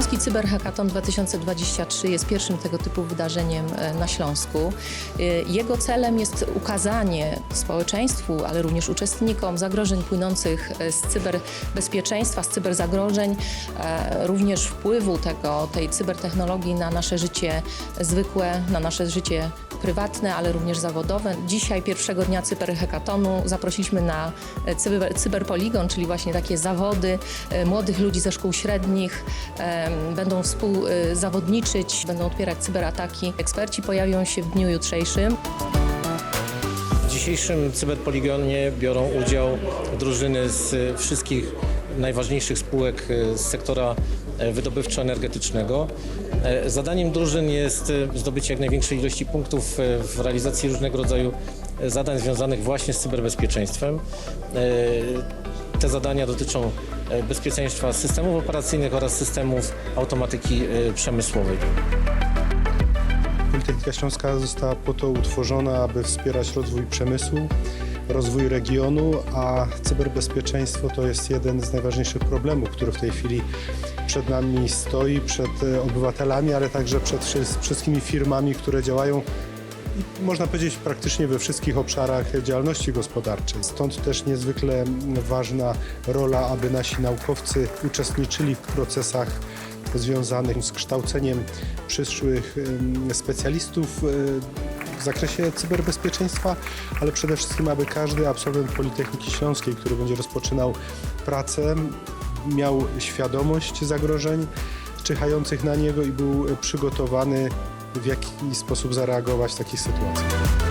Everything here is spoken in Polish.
Śląski Cyberhackathon 2023 jest pierwszym tego typu wydarzeniem e, na Śląsku. E, Jego celem jest ukazanie społeczeństwu, ale również uczestnikom zagrożeń płynących e, z cyberbezpieczeństwa, z cyberzagrożeń, również wpływu tego, tej cybertechnologii na nasze życie zwykłe, na nasze życie prywatne, ale również zawodowe. Dzisiaj, pierwszego dnia Cyberhackathonu, zaprosiliśmy na e, cyber, cyberpoligon, czyli właśnie takie zawody e, młodych ludzi ze szkół średnich. Będą współzawodniczyć, będą odpierać cyberataki. Eksperci pojawią się w dniu jutrzejszym. W dzisiejszym cyberpoligonie biorą udział drużyny z wszystkich najważniejszych spółek e, z sektora e, wydobywczo-energetycznego. E, Zadaniem drużyn jest e, zdobycie jak największej ilości punktów e, w realizacji różnego rodzaju e, zadań związanych właśnie z cyberbezpieczeństwem. E, Te zadania dotyczą e, bezpieczeństwa systemów operacyjnych oraz systemów automatyki e, przemysłowej. Politechnika Śląska została po to utworzona, aby wspierać rozwój przemysłu, rozwój regionu, a cyberbezpieczeństwo to jest jeden z najważniejszych problemów, który w tej chwili przed nami stoi, przed e, obywatelami, ale także przed wszy- wszystkimi firmami, które działają można powiedzieć praktycznie we wszystkich obszarach działalności gospodarczej. Stąd też niezwykle ważna rola, aby nasi naukowcy uczestniczyli w procesach związanych z kształceniem przyszłych specjalistów e, w zakresie cyberbezpieczeństwa, ale przede wszystkim, aby każdy absolwent Politechniki Śląskiej, który będzie rozpoczynał pracę, miał świadomość zagrożeń czyhających na niego i był przygotowany w jaki sposób zareagować w takich sytuacjach.